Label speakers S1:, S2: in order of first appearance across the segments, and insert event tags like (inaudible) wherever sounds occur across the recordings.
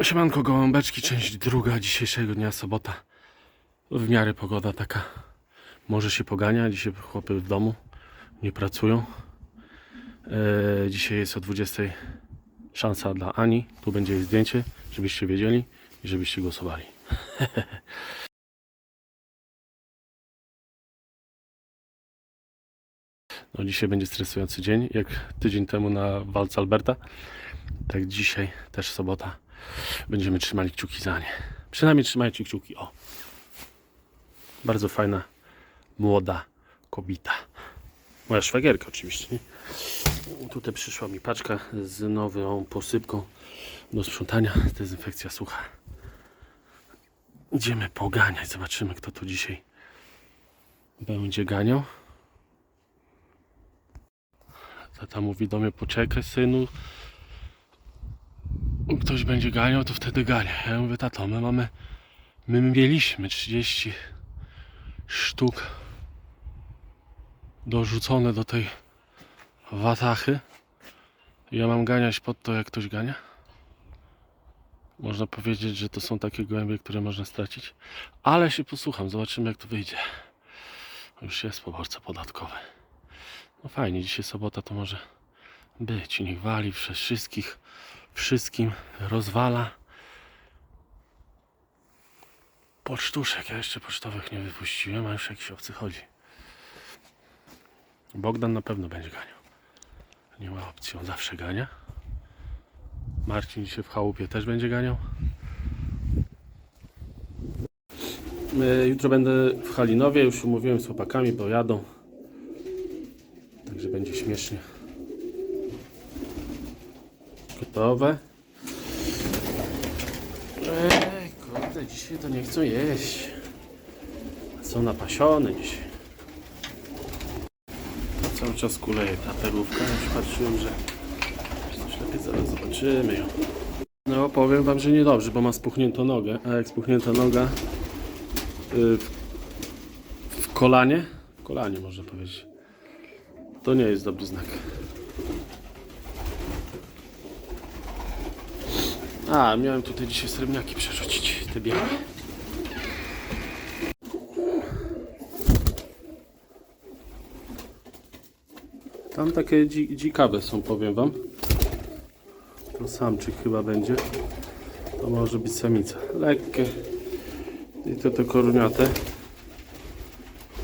S1: Siemanko gołąbeczki, część druga dzisiejszego dnia, sobota. W miarę pogoda taka. Może się pogania, dzisiaj chłopy w domu nie pracują. E, dzisiaj jest o 20 szansa dla Ani. Tu będzie jej zdjęcie, żebyście wiedzieli i żebyście głosowali. (laughs) No dzisiaj będzie stresujący dzień, jak tydzień temu na walce Alberta. Tak dzisiaj, też sobota, będziemy trzymali kciuki za nie. Przynajmniej trzymajcie kciuki. O! Bardzo fajna, młoda kobieta. Moja szwagierka oczywiście. Nie? Tutaj przyszła mi paczka z nową posypką do sprzątania. Dezynfekcja sucha. Idziemy poganiać. Zobaczymy, kto tu dzisiaj będzie ganiał. Tata mówi do mnie, poczekaj synu, ktoś będzie ganiał, to wtedy gania. Ja mówię, tato, my mamy, my mieliśmy 30 sztuk dorzucone do tej watachy. Ja mam ganiać pod to, jak ktoś gania? Można powiedzieć, że to są takie gołębie, które można stracić. Ale się posłucham, zobaczymy jak to wyjdzie. Już jest poborca podatkowy. No fajnie, dzisiaj sobota to może być. Niech wali przez wszystkich, wszystkim rozwala. Pocztuszek, ja jeszcze pocztowych nie wypuściłem, a już jakiś obcy chodzi. Bogdan na pewno będzie ganiał. Nie ma opcji, on zawsze gania. Marcin dzisiaj w chałupie też będzie ganiał. E, Jutro będę w Halinowie, już umówiłem z chłopakami, bo jadą. Także będzie śmiesznie. Gotowe. Ej, kurde, dzisiaj to nie chcą jeść. Są napasione dzisiaj. Cały czas kuleje ta perówka. Już patrzyłem, że coś lepiej zaraz zobaczymy ją. No powiem wam, że niedobrze, bo ma spuchniętą nogę. A jak spuchnięta noga y, w, w kolanie, w kolanie można powiedzieć, to nie jest dobry znak. A, miałem tutaj dzisiaj srebrniaki przerzucić, te białe. Tam takie dzi dzikawe są, powiem wam. To samczyk chyba będzie. To może być samica. Lekkie. I to te koroniate.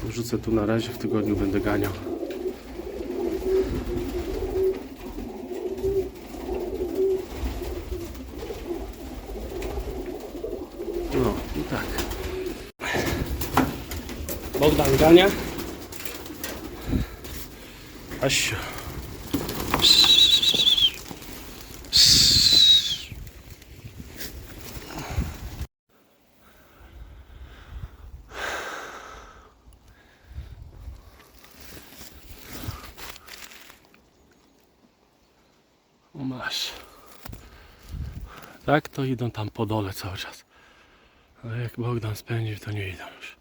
S1: Wrzucę tu na razie, w tygodniu będę ganiał. No i tak. Bogdan gania. Asiu. O masz. Tak to idą tam po dole cały czas. Ale jak Bogdan spędzi, to nie idą już.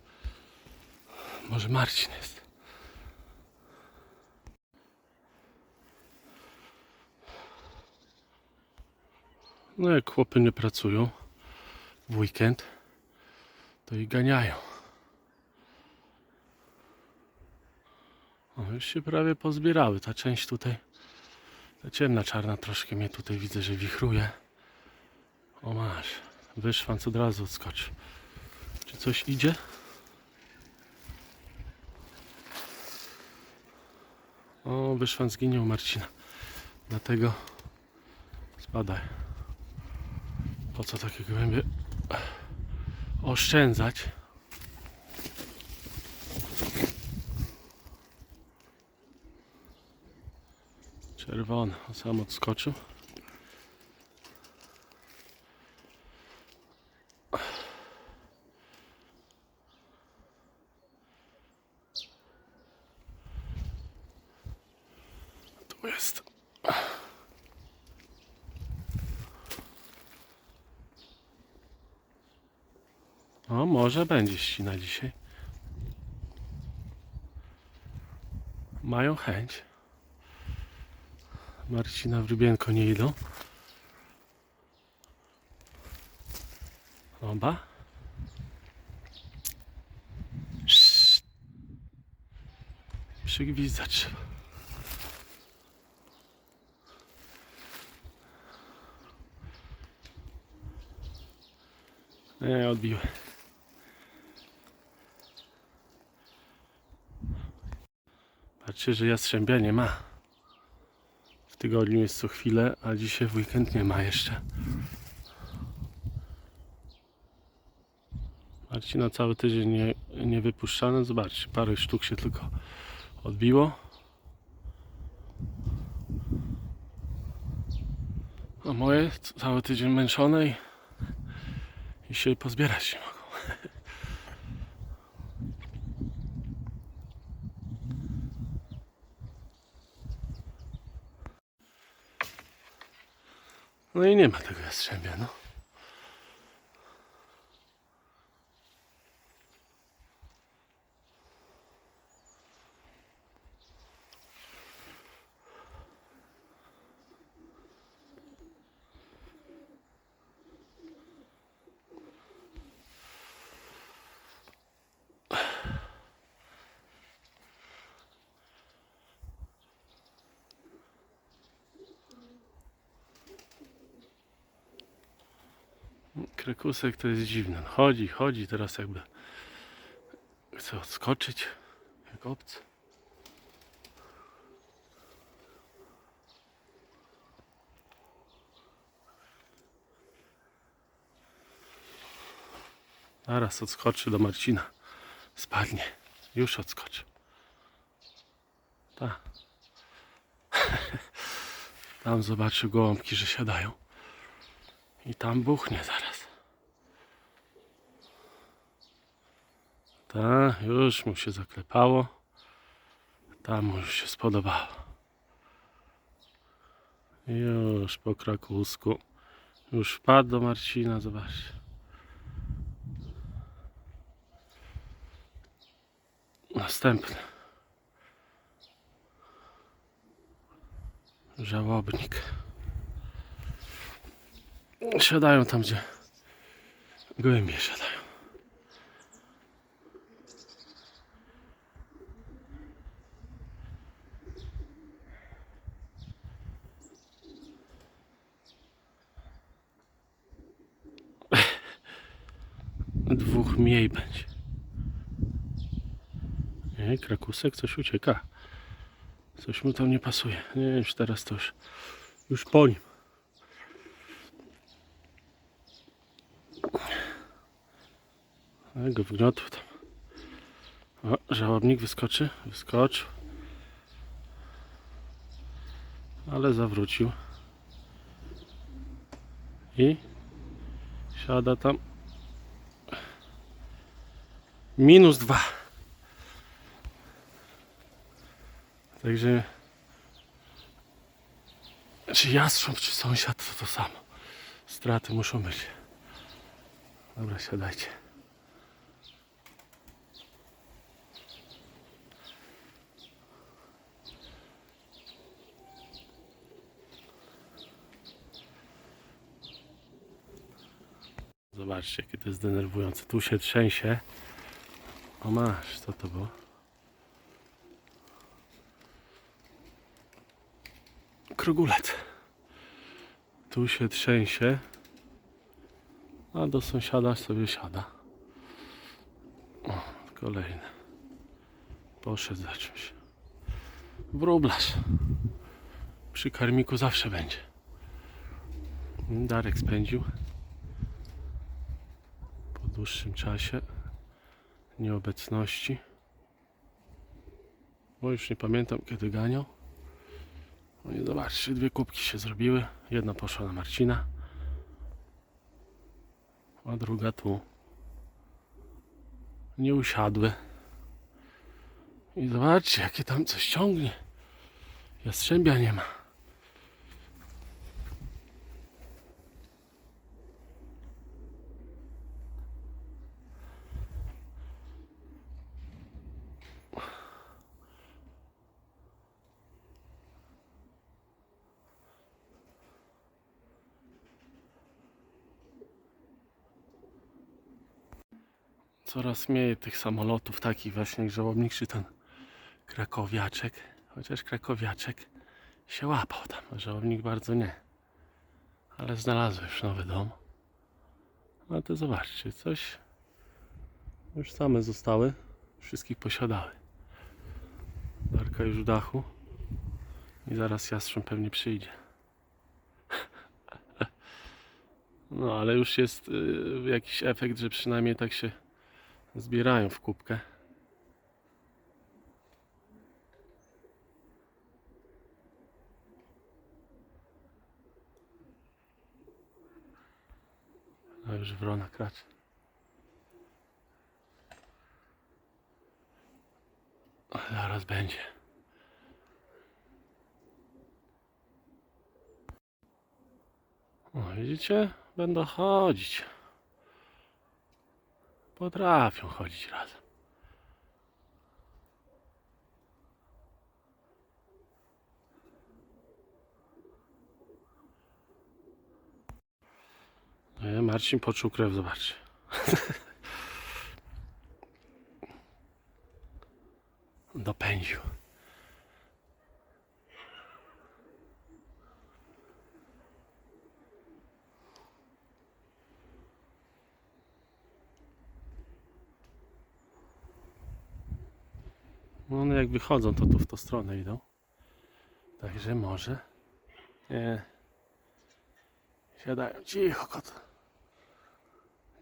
S1: Może Marcin jest. No jak chłopy nie pracują w weekend, to i ganiają. O, już się prawie pozbierały. Ta część tutaj, ta ciemna, czarna troszkę mnie tutaj widzę, że wichruje. O masz, wyszwanc od razu odskoczy. Czy coś idzie? O, wyszwanc zginie u Marcina. Dlatego spadaj. Po co takie gołębie oszczędzać? Czerwony, on sam odskoczył. Tu jest. Może będzie ścina dzisiaj. Mają chęć. Marcina w Rybienko nie idą. Oba. Przygwizdać trzeba. Nie, odbiły. Patrzcie, że jastrzębia nie ma. W tygodniu jest co chwilę, a dzisiaj w weekend nie ma jeszcze. Marcina cały tydzień nie, nie wypuszczane. Zobaczcie, parę sztuk się tylko odbiło. A moje cały tydzień męczone i, się pozbierać mogą. No i nie ma tego jastrzębia, no. Krekusek to jest dziwny. No Chodzi, chodzi teraz jakby chce odskoczyć jak obcy. Zaraz odskoczy do Marcina. Spadnie. Już odskoczy. Tak. (laughs) Tam zobaczy gołąbki, że siadają. I tam buchnie zaraz. Tak, już mu się zaklepało. Tam mu już się spodobało. Już po krakusku. Już wpadł do Marcina, zobaczcie. Następny. Żałobnik. Siadają tam, gdzie gołębie siadają. Dwóch mniej będzie. Krakusek coś ucieka. Coś mu tam nie pasuje. Nie wiem, czy teraz to już, już po nim. Go wgniotł tam. O, żałobnik wyskoczy. Wyskoczył. Ale zawrócił. I siada tam. Minus dwa. Także czy jastrząb, czy sąsiad to to samo. Straty muszą być. Dobra, siadajcie. Zobaczcie, jakie to jest denerwujące. Tu się trzęsie. O masz, co to było? Krogulec. Tu się trzęsie. A do sąsiada sobie siada. O, kolejny. Poszedł za czymś. Wróblarz. Przy karmiku zawsze będzie. Darek spędził po dłuższym czasie nieobecności. Bo już nie pamiętam kiedy ganiał. No i zobaczcie, dwie kubki się zrobiły. Jedna poszła na Marcina, a druga tu. Nie usiadły. I zobaczcie, jakie tam coś ciągnie. Jastrzębia nie ma. Coraz mniej tych samolotów takich właśnie jak żałobnik czy ten krakowiaczek. Chociaż krakowiaczek się łapał tam, żałobnik bardzo nie. Ale znalazł już nowy dom. No to zobaczcie, coś już same zostały. Wszystkich posiadały. Darka już w dachu. I zaraz jastrząb pewnie przyjdzie. (laughs) No ale już jest y, jakiś efekt, że przynajmniej tak się zbierają w kubkę. A już wrona kracze. A Zaraz będzie. O, widzicie? Będą chodzić. Potrafią chodzić razem. Nie, Marcin poczuł krew, zobaczcie. (laughs) Dopędził. No one jak wychodzą, to tu w tą stronę idą. Także może. Nie. Siadają. Cicho, kot.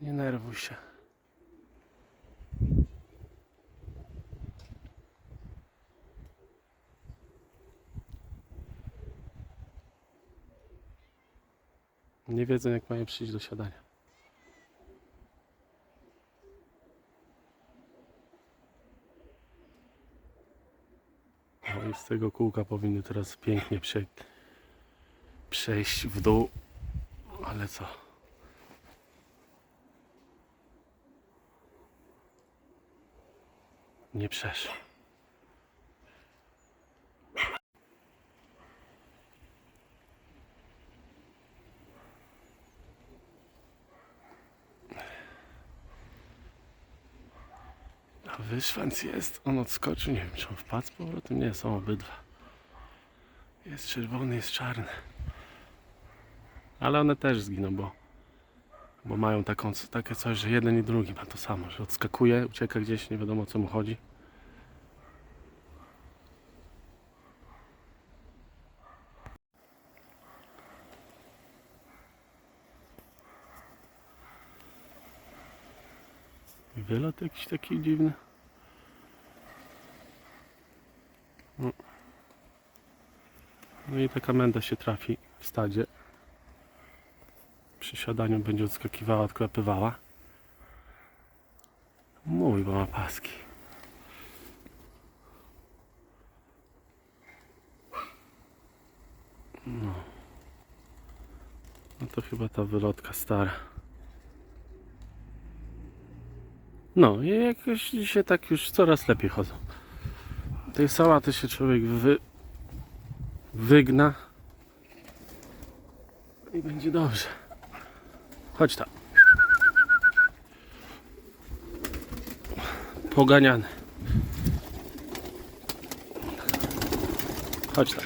S1: Nie nerwuj się. Nie wiedzą, jak mają przyjść do siadania. Z tego kółka powinny teraz pięknie prze... przejść w dół. Ale co? Nie przeszło. A wyszwanc jest, on odskoczył, nie wiem czy on wpadł z powrotem, nie, są obydwa. Jest czerwony, jest czarny. Ale one też zginą, bo, bo mają taką, takie coś, że jeden i drugi ma to samo, że odskakuje, ucieka gdzieś, nie wiadomo o co mu chodzi. Wylot jakiś taki dziwny. No. i taka menda się trafi w stadzie. Przy siadaniu będzie odskakiwała, odklepywała. Mój, bo ma paski. No. No to chyba ta wylotka stara. No i jakoś dzisiaj tak już coraz lepiej chodzą. Tej sałaty się człowiek wy... wygna i będzie dobrze. Chodź tam. Poganiany. Chodź tam.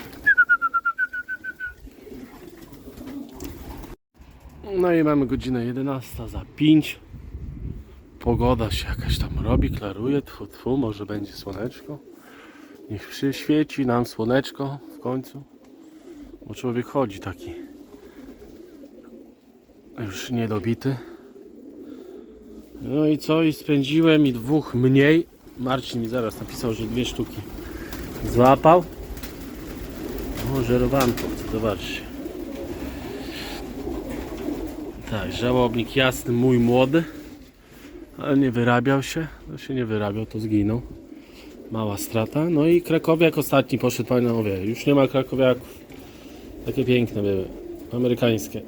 S1: No i mamy godzinę 11 za 5. Pogoda się jakaś tam robi, klaruje, tfu, tfu, może będzie słoneczko. Niech przyświeci nam słoneczko w końcu. Bo człowiek chodzi taki już niedobity. No i co? I spędziłem i dwóch mniej. Marcin mi zaraz napisał, że dwie sztuki złapał. O, żerowanko, zobaczcie. Tak, żałobnik jasny, mój młody. Ale nie wyrabiał się. No się nie wyrabiał, to zginął. Mała strata. No i krakowiak ostatni poszedł, panowie. Już nie ma krakowiaków. Takie piękne były. Amerykańskie.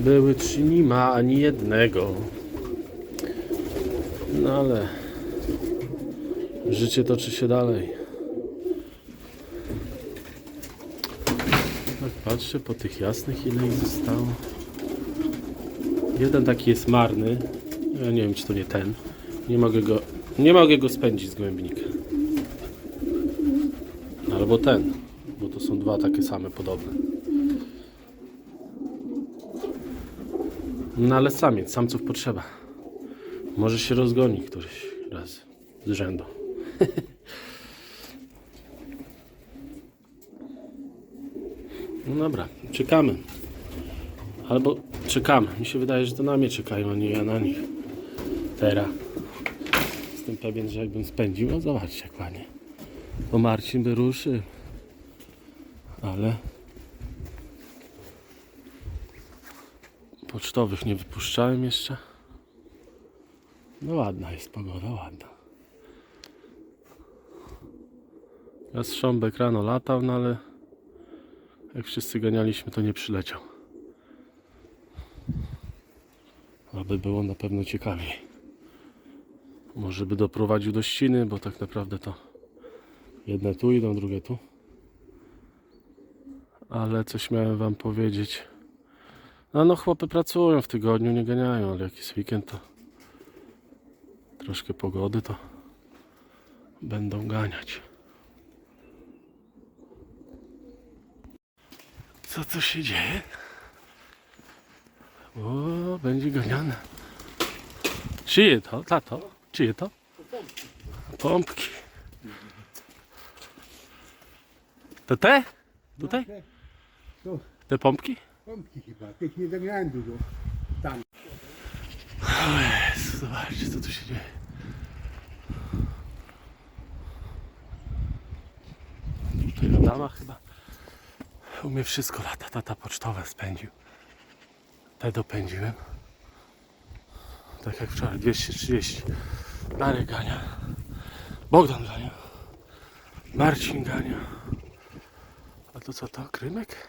S1: Były trzy, nie ma ani jednego. No ale życie toczy się dalej. Tak patrzę po tych jasnych, ile ich zostało. Jeden taki jest marny. Ja nie wiem, czy to nie ten. Nie mogę go, nie mogę go spędzić z głębnika. Albo ten, bo to są dwa takie same podobne. No ale samiec, samców potrzeba. Może się rozgoni któryś raz z rzędu. (laughs) No dobra, czekamy. Albo czekamy. Mi się wydaje, że to na mnie czekają, a nie ja na nich. Teraz. Jestem pewien, że jakbym spędził, no zobaczcie jak ładnie. To Marcin by ruszył. Ale pocztowych nie wypuszczałem jeszcze. No ładna jest pogoda, ładna. Jastrząbek rano latał, no ale jak wszyscy ganialiśmy, to nie przyleciał. Aby było na pewno ciekawiej. Może by doprowadził do ściny, bo tak naprawdę to jedne tu idą, drugie tu. Ale coś miałem wam powiedzieć. No, no chłopy pracują w tygodniu, nie ganiają, ale jak jest weekend to troszkę pogody to będą ganiać. Co tu się dzieje? O, będzie ganiane. Czyje to, tato? Czyje to? Pompki. To te? Tutaj?
S2: To
S1: Te pompki?
S2: pompki chyba, tych nie zagrałem dużo. Tam.
S1: O Jezu, zobaczcie co tu się dzieje. Tutaj Adama chyba umie wszystko lata. Tata pocztowe spędził. Te dopędziłem. Tak jak wczoraj, 230. Darek gania. Bogdan gania. Marcin gania. A to co to? Krymek?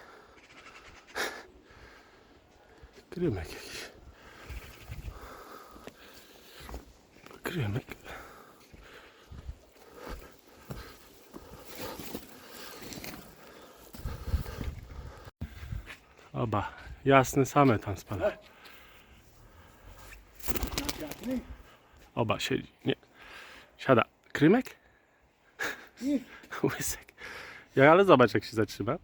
S1: Krymek jakiś. Krymek. Oba, jasne same tam spadają. Oba siedzi. Nie. Siada. Krymek?
S2: Nie. (laughs)
S1: Łysek. Ja, ale zobacz jak się zatrzyma.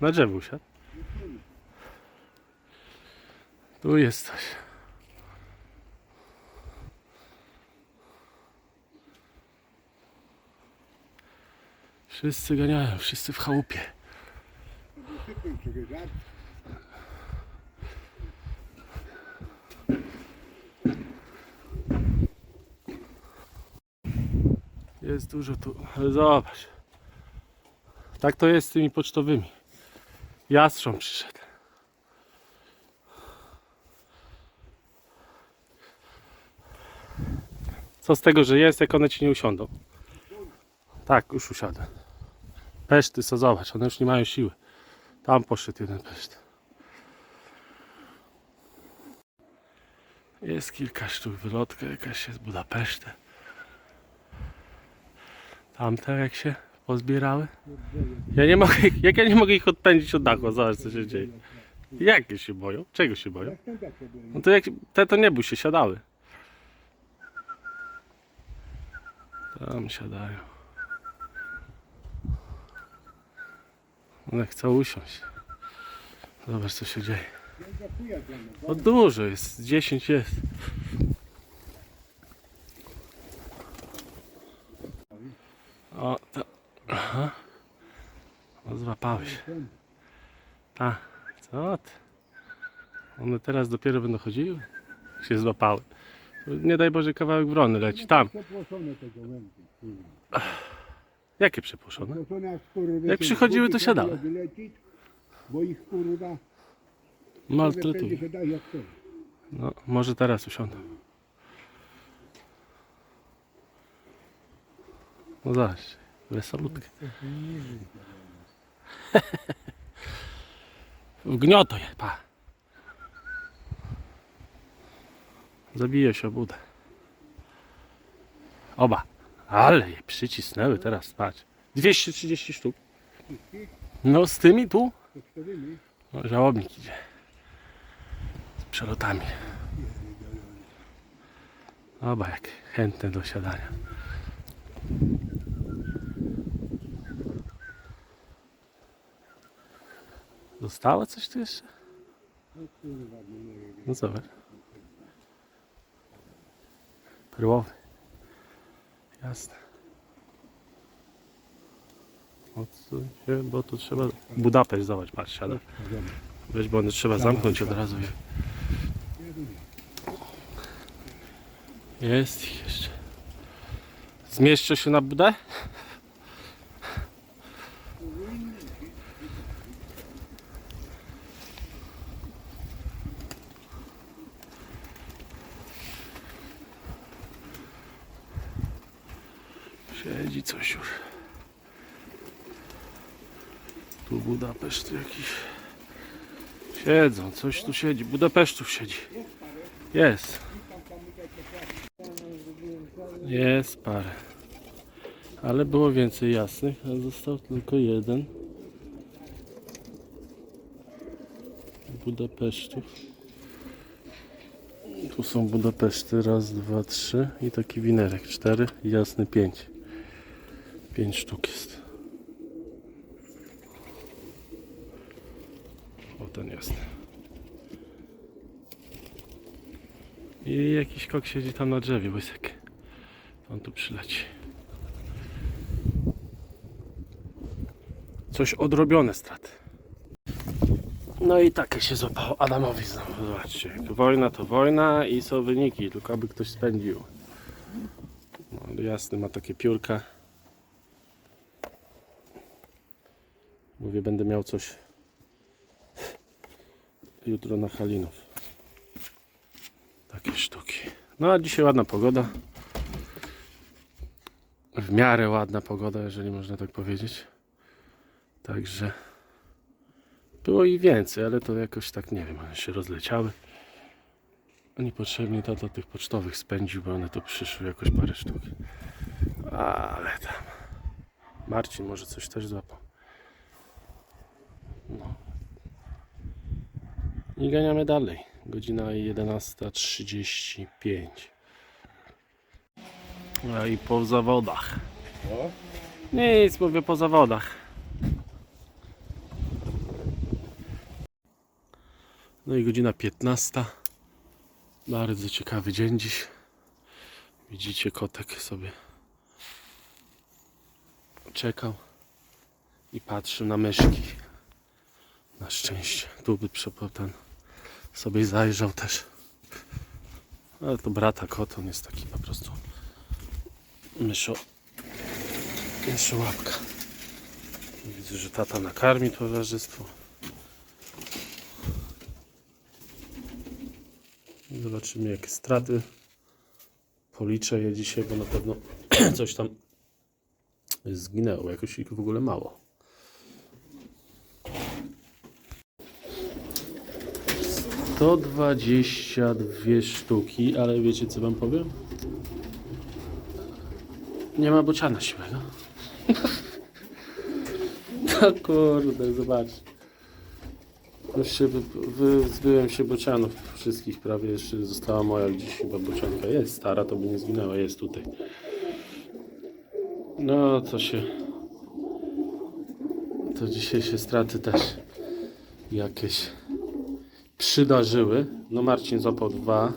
S1: Na drzewu siadł. Tu jest coś. Wszyscy ganiają, wszyscy w chałupie. Jest dużo tu, ale zobacz. Tak to jest z tymi pocztowymi. Jastrząb przyszedł. Co z tego, że jest, jak one ci nie usiądą? Tak, już usiadły. Peszty, co zobacz, one już nie mają siły. Tam poszedł jeden peszt. Jest kilka sztuk, wylotka jakaś jest, Budapeszte. Tamte jak się pozbierały. Ja nie mogę, jak ja nie mogę ich odpędzić od dachu, zobacz co się dzieje. Jakie się boją? Czego się boją? No to jak te to nie bój się, siadały. Tam siadają. One chcą usiąść. Zobacz co się dzieje. No dużo jest, 10 jest. O, to. Aha. O, złapałeś. A, co ty? One teraz dopiero będą chodziły? Się złapały. Nie daj Boże kawałek wrony leci. Tam. Jakie?
S2: Przepłoszone jak
S1: przychodziły, to siadały.
S2: Bo ich kurwa.
S1: No, może teraz usiądą. No zobacz, wesolutkie. Gnioto je, pa. Zabije się obudę. Oba. Ale je przycisnęły teraz, patrz. 230 sztuk. No z tymi tu? No, żałobnik idzie. Z przelotami. Oba jak chętne do siadania. Zostało coś tu jeszcze?
S2: No
S1: zobacz. Perłowy. Jasne. Odsuń się, bo tu trzeba... Budapeszt, zobacz, patrz, siada. Weź, bo one trzeba zamknąć od razu. Jest ich jeszcze. Zmieszczę się na budę? Siedzi coś już. Tu Budapeszt jakiś. Siedzą, coś tu siedzi. Budapesztów siedzi. Jest. Jest parę. Ale było więcej jasnych, a został tylko jeden. Budapesztów. Tu są Budapeszty. Raz, dwa, trzy. I taki winerek. Cztery. Jasny pięć. Pięć sztuk jest. O, ten jasny. I jakiś kok siedzi tam na drzewie, łysek. On tu przyleci. Coś odrobione straty. No i takie się złapało Adamowi znowu. Zobaczcie, wojna to wojna i są wyniki, tylko aby ktoś spędził. No, jasny ma takie piórka. Mówię, będę miał coś jutro na Halinów. Takie sztuki. No a dzisiaj ładna pogoda. W miarę ładna pogoda, jeżeli można tak powiedzieć. Także było i więcej, ale to jakoś tak nie wiem, one się rozleciały. Niepotrzebnie tata tych pocztowych spędził, bo one tu przyszły jakoś parę sztuk. Ale tam. Marcin może coś też złapał. I ganiamy dalej. Godzina 11.35. A i po zawodach.
S2: O,
S1: Nic, mówię po zawodach. No i godzina 15. Bardzo ciekawy dzień dziś. Widzicie, kotek sobie czekał i patrzył na myszki. Na szczęście. Tu by przepotan sobie zajrzał też. Ale to brata kot, on jest taki po prostu myszo jeszcze łapka. Widzę, że tata nakarmi towarzystwo. Zobaczymy jakie straty. Policzę je dzisiaj, bo na pewno (clears throat) coś tam zginęło. Jakoś ich w ogóle mało. To dwadzieścia dwie sztuki, ale wiecie co wam powiem? Nie ma bociana siwego. (laughs) No kurde, zobacz. Już się wy, wyzbyłem się bocianów wszystkich prawie. Jeszcze została moja gdzieś chyba bocianka. Jest stara, to by nie zginęła. Jest tutaj. No, to się... To dzisiejsze straty też jakieś przydarzyły. No Marcin złapał dwa.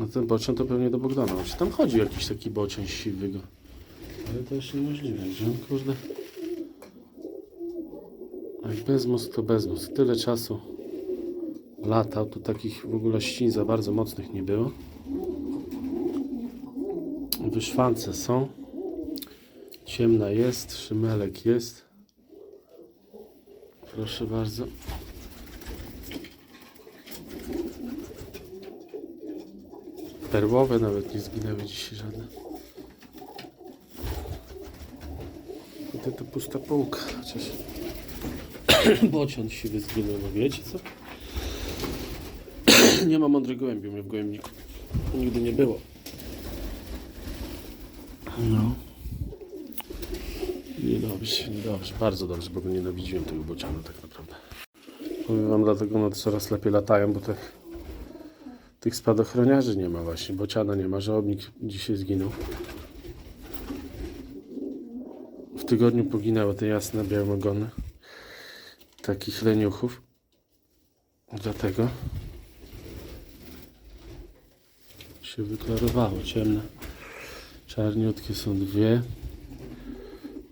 S1: No ten bocian to pewnie do Bogdana. Się tam chodzi jakiś taki bocian siwy go. Ale to już niemożliwe. Gdzie on kurde? Jak bez mózg to bez mózg. Tyle czasu latał, to takich w ogóle ściń za bardzo mocnych nie było. Wyszwance są. Ciemna jest, szymelek jest. Proszę bardzo. Perłowe nawet nie zginęły dzisiaj żadne. I to, to pusta półka, chociaż (clears throat) bocian siwy zginął, no wiecie co? (clears throat) nie ma mądrych gołębi u mnie w gołębniku. Nigdy nie było. No. I dobra. Dobrze, dobrze, bardzo dobrze, bo go nienawidziłem tego bociana tak naprawdę. Powiem wam, dlatego one coraz lepiej latają, bo tych, tych spadochroniarzy nie ma właśnie. Bociana nie ma, żałobnik dzisiaj zginął. W tygodniu poginęły te jasne białe ogony takich leniuchów. Dlatego się wyklarowało. Ciemne, czarniutkie są dwie.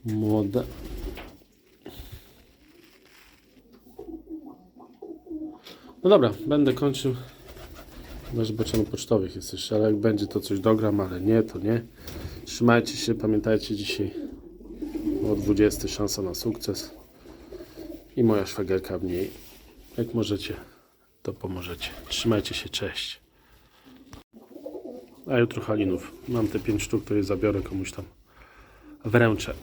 S1: Młoda. No dobra, będę kończył. Chyba, że pocztowych jest jeszcze, ale jak będzie to coś dogram, ale nie, to nie. Trzymajcie się, pamiętajcie dzisiaj o 20 szansa na sukces. I moja szwagerka w niej. Jak możecie, to pomożecie. Trzymajcie się, cześć. A jutro halinów. Mam te 5 sztuk, je zabiorę komuś tam. Wręczę.